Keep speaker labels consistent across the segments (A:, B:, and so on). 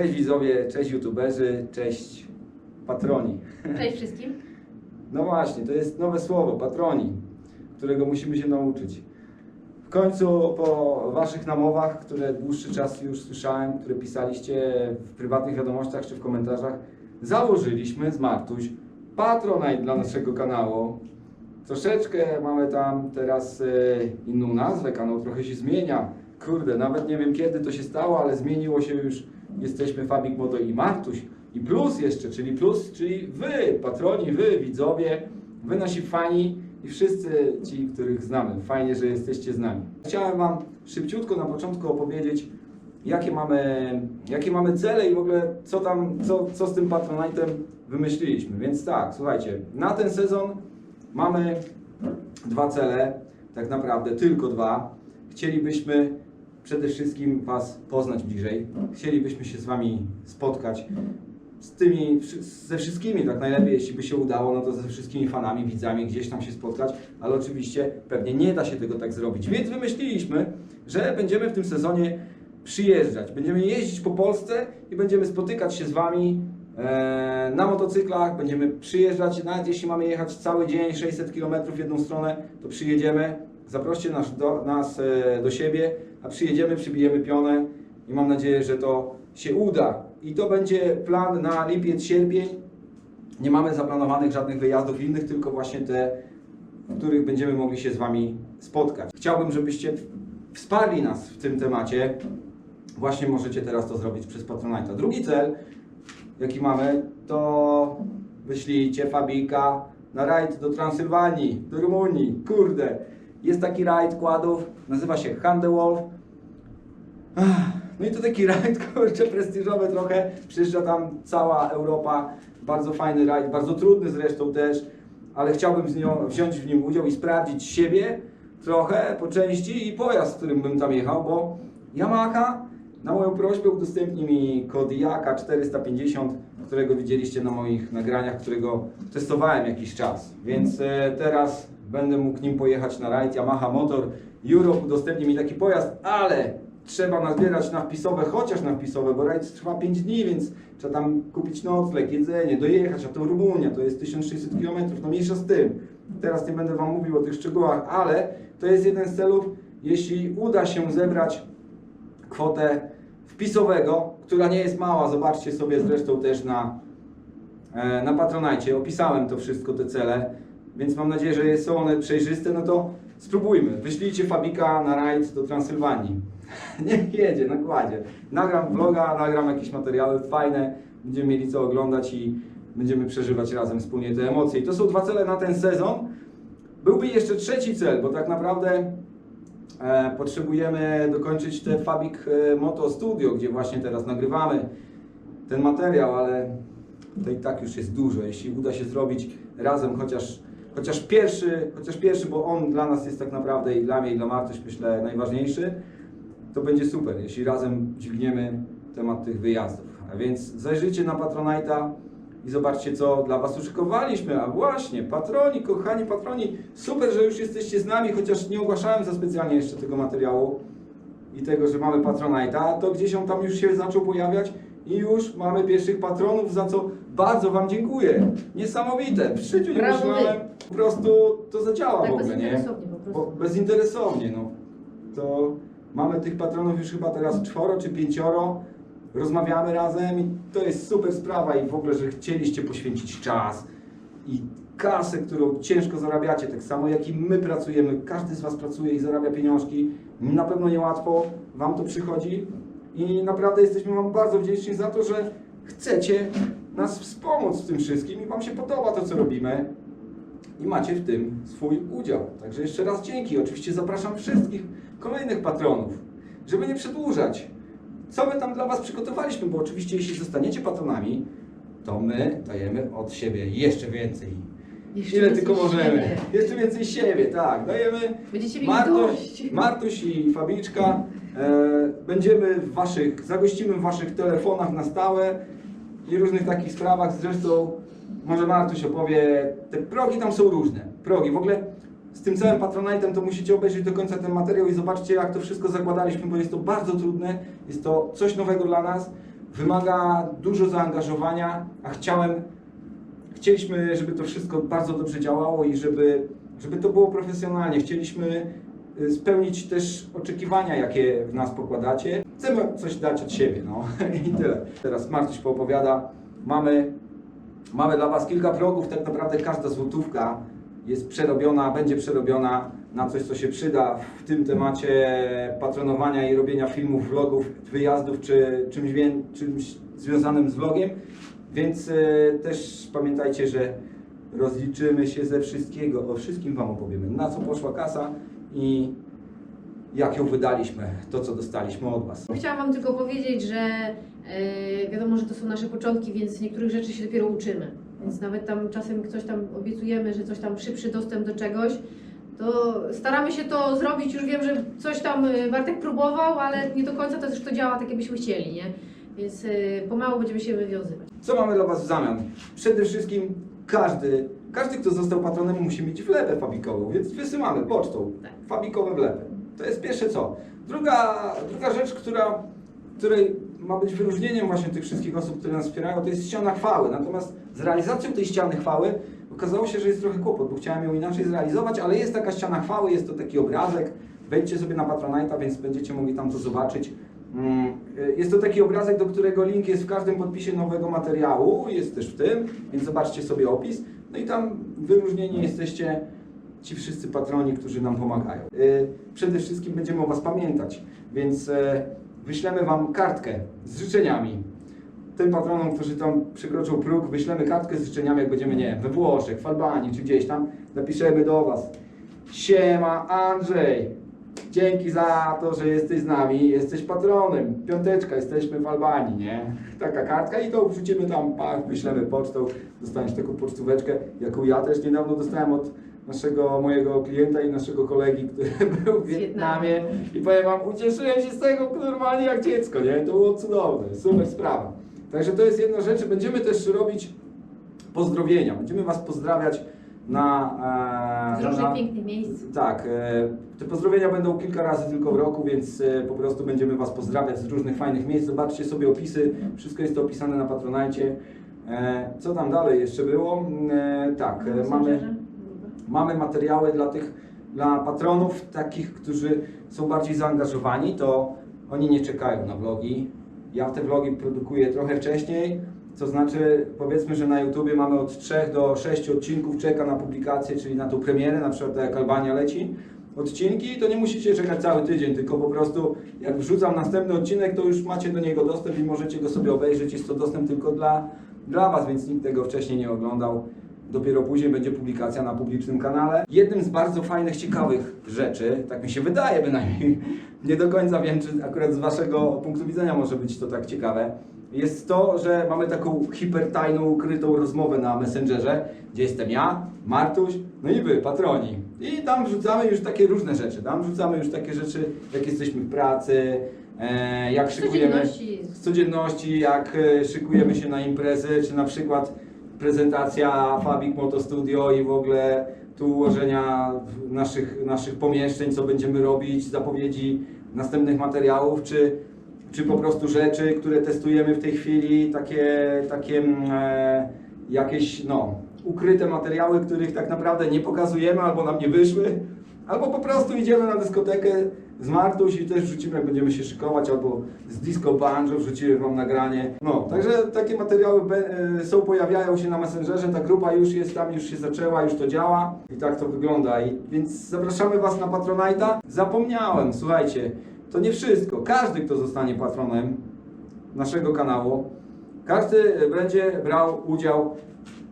A: Cześć widzowie, cześć youtuberzy, cześć patroni.
B: Cześć wszystkim.
A: No właśnie, to jest nowe słowo, patroni, którego musimy się nauczyć. W końcu po waszych namowach, które dłuższy czas już słyszałem, które pisaliście w prywatnych wiadomościach czy w komentarzach, założyliśmy z Martuś Patronite dla naszego kanału. Troszeczkę mamy tam teraz e, inną nazwę, kanał trochę się zmienia. Kurde, nawet nie wiem kiedy to się stało, ale zmieniło się już. Jesteśmy Fabik Moto i Martuś. I plus jeszcze, czyli plus, czyli wy, patroni, wy, widzowie, wy nasi fani i wszyscy ci, których znamy. Fajnie, że jesteście z nami. Chciałem wam szybciutko na początku opowiedzieć, jakie mamy, jakie mamy cele i w ogóle co tam, co, co z tym Patronite'em wymyśliliśmy. Więc tak, słuchajcie, na ten sezon mamy dwa cele, tak naprawdę tylko dwa. Chcielibyśmy przede wszystkim Was poznać bliżej. Chcielibyśmy się z Wami spotkać. Z tymi, ze wszystkimi, tak najlepiej, jeśli by się udało, no to ze wszystkimi fanami, widzami gdzieś tam się spotkać, ale oczywiście pewnie nie da się tego tak zrobić. Więc wymyśliliśmy, że będziemy w tym sezonie przyjeżdżać. Będziemy jeździć po Polsce i będziemy spotykać się z Wami e, na motocyklach, będziemy przyjeżdżać, nawet jeśli mamy jechać cały dzień, 600 km w jedną stronę, to przyjedziemy, zaproście nas do, nas e, do siebie, a przyjedziemy, przybijemy pionę i mam nadzieję, że to się uda. I to będzie plan na lipiec, sierpień. Nie mamy zaplanowanych żadnych wyjazdów innych, tylko właśnie te, w których będziemy mogli się z Wami spotkać. Chciałbym, żebyście wsparli nas w tym temacie. Właśnie możecie teraz to zrobić przez Patronite'a. Drugi cel, jaki mamy, to wyślijcie Fabika na rajd do Transylwanii, do Rumunii. Kurde, jest taki rajd kładów, nazywa się Handewolf. Ach, No i to taki rajd, kurczę, prestiżowy trochę. Przyjeżdża tam cała Europa. Bardzo fajny rajd, bardzo trudny zresztą też, ale chciałbym z nią, wziąć w nim udział i sprawdzić siebie trochę po części i pojazd, którym bym tam jechał, bo Yamaha na moją prośbę udostępni mi Kodiaka 450, którego widzieliście na moich nagraniach, którego testowałem jakiś czas. Więc e, teraz będę mógł nim pojechać na rajd. Yamaha Motor Europe udostępni mi taki pojazd, ale trzeba nazbierać na wpisowe, chociaż na wpisowe, bo rajd trwa 5 dni, więc trzeba tam kupić nocleg, jedzenie, dojechać, a to Rumunia, to jest 1600 km, no mniejsza z tym. Teraz nie będę Wam mówił o tych szczegółach, ale to jest jeden z celów, jeśli uda się zebrać kwotę wpisowego, która nie jest mała, zobaczcie sobie zresztą też na, e, na Patronajcie, opisałem to wszystko, te cele, więc mam nadzieję, że są one przejrzyste, no to spróbujmy, wyślijcie Fabika na rajd do Transylwanii. Niech jedzie, nakładzie. Nagram vloga, nagram jakieś materiały fajne, będziemy mieli co oglądać i będziemy przeżywać razem wspólnie te emocje. I to są dwa cele na ten sezon. Byłby jeszcze trzeci cel, bo tak naprawdę e, potrzebujemy dokończyć te Fabik e, Moto Studio, gdzie właśnie teraz nagrywamy ten materiał, ale to i tak już jest dużo. Jeśli uda się zrobić razem chociaż, chociaż pierwszy, chociaż pierwszy, bo on dla nas jest tak naprawdę i dla mnie i dla Martyś myślę najważniejszy, to będzie super, jeśli razem dźwigniemy temat tych wyjazdów. A więc zajrzyjcie na Patronite'a i zobaczcie, co dla Was uszykowaliśmy. A właśnie, patroni, kochani patroni, super, że już jesteście z nami, chociaż nie ogłaszałem za specjalnie jeszcze tego materiału i tego, że mamy Patronite'a, to gdzieś on tam już się zaczął pojawiać i już mamy pierwszych patronów, za co bardzo Wam dziękuję. Niesamowite, w życiu nie
B: Brawo wy.
A: myślałem, po prostu to zadziała
B: Tak
A: w ogóle, nie?
B: bezinteresownie po
A: Bo,
B: prostu.
A: bezinteresownie, no. To mamy tych patronów już chyba teraz czworo czy pięcioro. Rozmawiamy razem i to jest super sprawa i w ogóle, że chcieliście poświęcić czas i kasę, którą ciężko zarabiacie, tak samo jak i my pracujemy. Każdy z Was pracuje i zarabia pieniążki. Na pewno niełatwo Wam to przychodzi i naprawdę jesteśmy Wam bardzo wdzięczni za to, że chcecie nas wspomóc w tym wszystkim i Wam się podoba to, co robimy i macie w tym swój udział. Także jeszcze raz dzięki. Oczywiście zapraszam wszystkich kolejnych patronów, żeby nie przedłużać. Co my tam dla Was przygotowaliśmy, bo oczywiście jeśli zostaniecie patronami, to my dajemy od siebie jeszcze więcej.
B: Jeszcze
A: Ile
B: więcej
A: tylko możemy.
B: siebie.
A: Jeszcze więcej siebie, tak. Dajemy
B: Będziecie
A: Martuś. Martuś i Fabiczka. E, będziemy w waszych, zagościmy w waszych telefonach na stałe i różnych takich sprawach. Zresztą może Martuś opowie, te progi tam są różne. Progi. W ogóle z tym całym Patronite'em to musicie obejrzeć do końca ten materiał i zobaczcie jak to wszystko zakładaliśmy, bo jest to bardzo trudne. Jest to coś nowego dla nas. wymaga dużo zaangażowania, a chciałem, chcieliśmy, żeby to wszystko bardzo dobrze działało i żeby, żeby to było profesjonalnie. Chcieliśmy spełnić też oczekiwania, jakie w nas pokładacie. Chcemy coś dać od siebie, no i tyle. Teraz Martuś poopowiada. Mamy, mamy dla Was kilka vlogów, tak naprawdę każda złotówka jest przerobiona, będzie przerobiona na coś, co się przyda w tym temacie patronowania i robienia filmów, vlogów, wyjazdów czy czymś, czymś związanym z vlogiem. Więc e, też pamiętajcie, że rozliczymy się ze wszystkiego, o wszystkim Wam opowiemy, na co poszła kasa i jak ją wydaliśmy, to co dostaliśmy od Was.
B: Chciałam Wam tylko powiedzieć, że e, wiadomo, że to są nasze początki, więc niektórych rzeczy się dopiero uczymy. Więc nawet tam czasem coś tam obiecujemy, że coś tam szybszy dostęp do czegoś, to staramy się to zrobić. Już wiem, że coś tam e, Bartek próbował, ale nie do końca to też to działa tak, jakbyśmy chcieli, nie? Więc e, pomału będziemy się wywiązywać.
A: Co mamy dla Was w zamian? Przede wszystkim każdy, każdy kto został patronem musi mieć wlepę fabikową, więc wysyłamy pocztą
B: Tak.
A: fabikowe wlepy. To jest pierwsze co. Druga, druga rzecz, która, której ma być wyróżnieniem właśnie tych wszystkich osób, które nas wspierają, to jest ściana chwały. Natomiast z realizacją tej ściany chwały okazało się, że jest trochę kłopot, bo chciałem ją inaczej zrealizować, ale jest taka ściana chwały, jest to taki obrazek. Wejdźcie sobie na Patronite'a, więc będziecie mogli tam to zobaczyć. Mm, y, Jest to taki obrazek, do którego link jest w każdym podpisie nowego materiału, jest też w tym, więc zobaczcie sobie opis. No i tam wyróżnieni jesteście ci wszyscy patroni, którzy nam pomagają. Y, Przede wszystkim będziemy o Was pamiętać, więc e, wyślemy Wam kartkę z życzeniami. Tym patronom, którzy tam przekroczą próg, wyślemy kartkę z życzeniami, jak będziemy, nie wiem, we Włoszech, w Albanii czy gdzieś tam, napiszemy do Was. Siema Andrzej, dzięki za to, że jesteś z nami, jesteś patronem. Piąteczka, jesteśmy w Albanii, nie? Taka kartka i to wrzucimy tam, pach, wyślemy pocztą, dostaniesz taką pocztóweczkę, jaką ja też niedawno dostałem od naszego, mojego klienta i naszego kolegi, który był w. Wietnamie i powiem Wam, ucieszyłem się z tego normalnie jak dziecko, nie? To było cudowne, super sprawa. Także to jest jedna rzecz, będziemy też robić pozdrowienia, będziemy Was pozdrawiać na...
B: Z
A: e,
B: różnych
A: na,
B: pięknych miejsc.
A: tak, e, te pozdrowienia będą kilka razy tylko w roku, więc e, po prostu będziemy Was pozdrawiać z różnych fajnych miejsc. Zobaczcie sobie opisy, wszystko jest to opisane na Patronajcie. Co tam dalej jeszcze było? Tak, mamy, mamy materiały dla tych, dla patronów, takich, którzy są bardziej zaangażowani, to oni nie czekają na vlogi. Ja te vlogi produkuję trochę wcześniej, to znaczy powiedzmy, że na YouTubie mamy od 3 do 6 odcinków, czeka na publikację, czyli na tą premierę, na przykład jak Albania leci odcinki, to nie musicie czekać cały tydzień, tylko po prostu jak wrzucam następny odcinek, to już macie do niego dostęp i możecie go sobie obejrzeć. Jest to dostęp tylko dla, dla Was, więc nikt tego wcześniej nie oglądał. Dopiero później będzie publikacja na publicznym kanale. Jednym z bardzo fajnych, ciekawych rzeczy, tak mi się wydaje bynajmniej, nie do końca wiem, czy akurat z Waszego punktu widzenia może być to tak ciekawe, jest to, że mamy taką hipertajną, ukrytą rozmowę na Messengerze, gdzie jestem ja, Martuś, no i Wy, patroni. I tam wrzucamy już takie różne rzeczy. Tam wrzucamy już takie rzeczy, jak jesteśmy w pracy, e, jak szykujemy
B: Codzienności.
A: z codzienności, jak e, szykujemy się na imprezy, czy na przykład prezentacja Fabik Moto Studio i w ogóle tu ułożenia naszych, naszych pomieszczeń, co będziemy robić, zapowiedzi następnych materiałów, czy, czy po prostu rzeczy, które testujemy w tej chwili, takie, takie mm, e, jakieś no, ukryte materiały, których tak naprawdę nie pokazujemy albo nam nie wyszły, albo po prostu idziemy na dyskotekę z Martuś i też wrzucimy, jak będziemy się szykować, albo z Disco Banjo wrzucimy Wam nagranie. No, także takie materiały e, są, pojawiają się na Messengerze, ta grupa już jest tam, już się zaczęła, już to działa i tak to wygląda. I, więc zapraszamy Was na Patronite'a. Zapomniałem, słuchajcie, to nie wszystko. Każdy, kto zostanie patronem naszego kanału, każdy będzie brał udział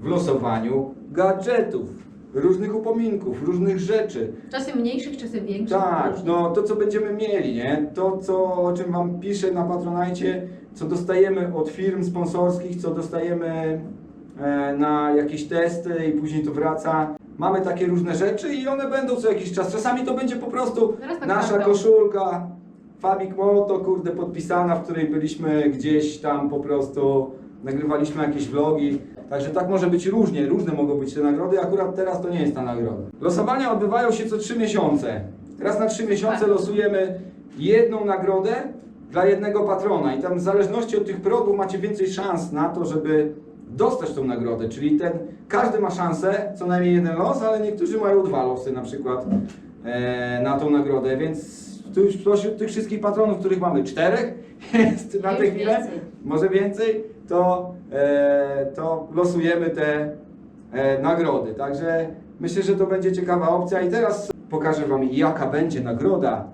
A: w losowaniu gadżetów, różnych upominków, różnych rzeczy.
B: Czasem mniejszych, czasem większych.
A: Tak, no to co będziemy mieli, nie? To co, o czym Wam piszę na Patronajcie, co dostajemy od firm sponsorskich, co dostajemy e, na jakieś testy i później to wraca. Mamy takie różne rzeczy i one będą co jakiś czas. Czasami to będzie po prostu
B: Raz na
A: nasza
B: kwartał.
A: koszulka, Fabik Moto, kurde, podpisana, w której byliśmy gdzieś tam po prostu, nagrywaliśmy jakieś vlogi. Także tak może być różnie, różne mogą być te nagrody, akurat teraz to nie jest ta nagroda. Losowania odbywają się co 3 miesiące. Raz na 3 miesiące
B: Tak.
A: losujemy jedną nagrodę dla jednego patrona i tam w zależności od tych progów macie więcej szans na to, żeby dostać tą nagrodę, czyli ten, każdy ma szansę, co najmniej jeden los, ale niektórzy mają dwa losy na przykład e, na tą nagrodę, więc tu już spośród tych wszystkich patronów, których mamy czterech, jest na tę chwilę,
B: więcej.
A: może więcej, to, e, to losujemy te e, nagrody. Także myślę, że to będzie ciekawa opcja. I teraz pokażę Wam, jaka będzie nagroda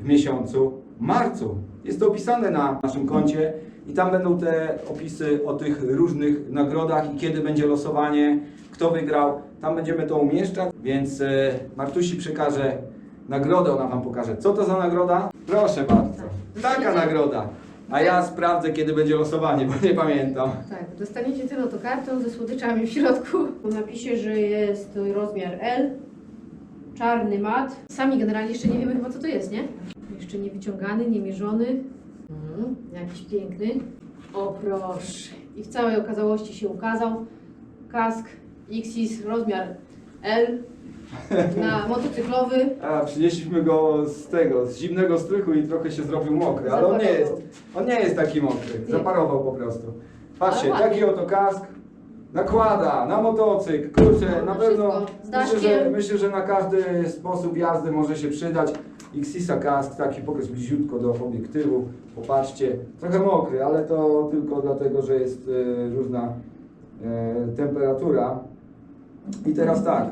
A: w miesiącu marcu. Jest to opisane na naszym koncie i tam będą te opisy o tych różnych nagrodach i kiedy będzie losowanie, kto wygrał. Tam będziemy to umieszczać, więc e, Martusi przekaże nagrodę, ona Wam pokaże. Co to za nagroda? Proszę bardzo. Taka nagroda. A ja sprawdzę, kiedy będzie losowanie, bo nie pamiętam.
B: Tak, dostaniecie ten oto karton ze słodyczami w środku. W napisie, że jest to rozmiar L, czarny mat. Sami generalnie jeszcze nie wiemy chyba co to jest, nie? Jeszcze nie wyciągany, nie mierzony. Mhm, jakiś piękny. O proszę. I w całej okazałości się ukazał. Kask XIS rozmiar L na motocyklowy.
A: A, przynieśliśmy go z tego, z zimnego strychu i trochę się zrobił mokry, ale on nie jest, on nie jest taki mokry,
B: Nie.
A: zaparował po prostu. Patrzcie,
B: Ale ładnie.
A: taki oto kask nakłada na motocykl, kurczę,
B: No,
A: na
B: na
A: pewno
B: wszystko. Z
A: myślę że,
B: daszkiem.
A: myślę, że na każdy sposób jazdy może się przydać. Xisa kask, taki pokaż bliziutko do obiektywu, popatrzcie, trochę mokry, ale to tylko dlatego, że jest e, różna e, temperatura. I teraz tak,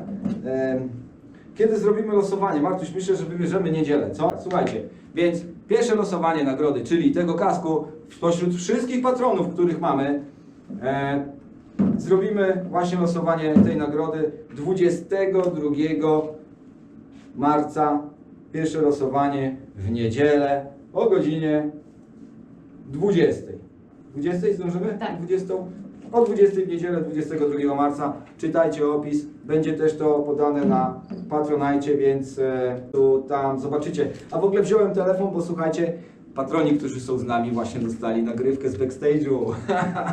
A: kiedy zrobimy losowanie? Martuś, myślę, że wybierzemy niedzielę, co? Słuchajcie, więc pierwsze losowanie nagrody, czyli tego kasku spośród wszystkich patronów, których mamy, e, zrobimy właśnie losowanie tej nagrody 22 marca. Pierwsze losowanie w niedzielę o godzinie 20. 20 zdążymy?
B: Tak.
A: 20. O 20 w niedzielę 22 marca. Czytajcie opis. Będzie też to podane na Patronajcie, więc e, tu tam zobaczycie. A w ogóle wziąłem telefon, bo słuchajcie, patroni, którzy są z nami właśnie dostali nagrywkę z backstage'u.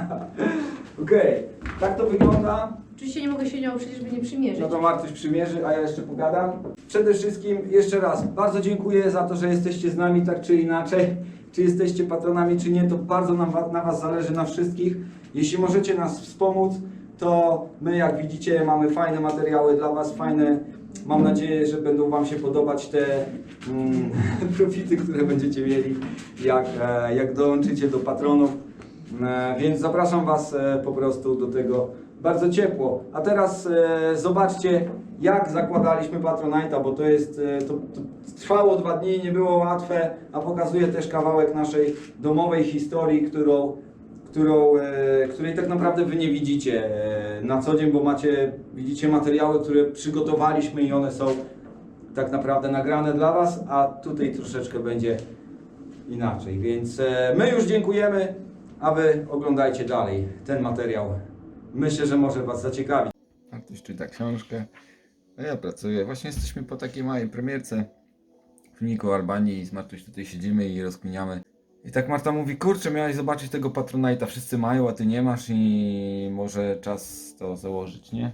A: Okej, tak to wygląda.
B: Oczywiście nie mogę się nią przecież by nie przymierzyć.
A: No to Martuś przymierzy, a ja jeszcze pogadam. Przede wszystkim jeszcze raz bardzo dziękuję za to, że jesteście z nami tak czy inaczej. Czy jesteście patronami, czy nie, to bardzo nam, na Was zależy, na wszystkich. Jeśli możecie nas wspomóc, to my jak widzicie mamy fajne materiały dla Was, fajne. Mam nadzieję, że będą Wam się podobać te mm, profity, które będziecie mieli, jak, e, jak dołączycie do patronów. E, Więc zapraszam Was e, po prostu do tego bardzo ciepło. A teraz zobaczcie, jak zakładaliśmy Patronite'a, bo to jest, to, to trwało dwa dni, nie było łatwe, a pokazuje też kawałek naszej domowej historii, którą, którą, e, której tak naprawdę Wy nie widzicie e, na co dzień, bo macie, widzicie materiały, które przygotowaliśmy i one są tak naprawdę nagrane dla Was, a tutaj troszeczkę będzie inaczej. Więc e, my już dziękujemy, a Wy oglądajcie dalej ten materiał. Myślę, że może Was zaciekawi.
C: Ktoś czyta książkę, a ja pracuję. Właśnie jesteśmy po takiej małej premierce filmiku o Albanii i z Martuś tutaj siedzimy i rozkminiamy. I tak Marta mówi, kurczę, miałeś zobaczyć tego Patronite'a, wszyscy mają, a ty nie masz i może czas to założyć, nie?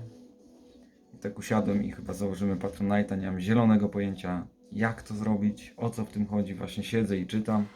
C: I tak usiadłem i chyba założymy Patronite'a, nie mam zielonego pojęcia jak to zrobić, o co w tym chodzi, właśnie siedzę i czytam.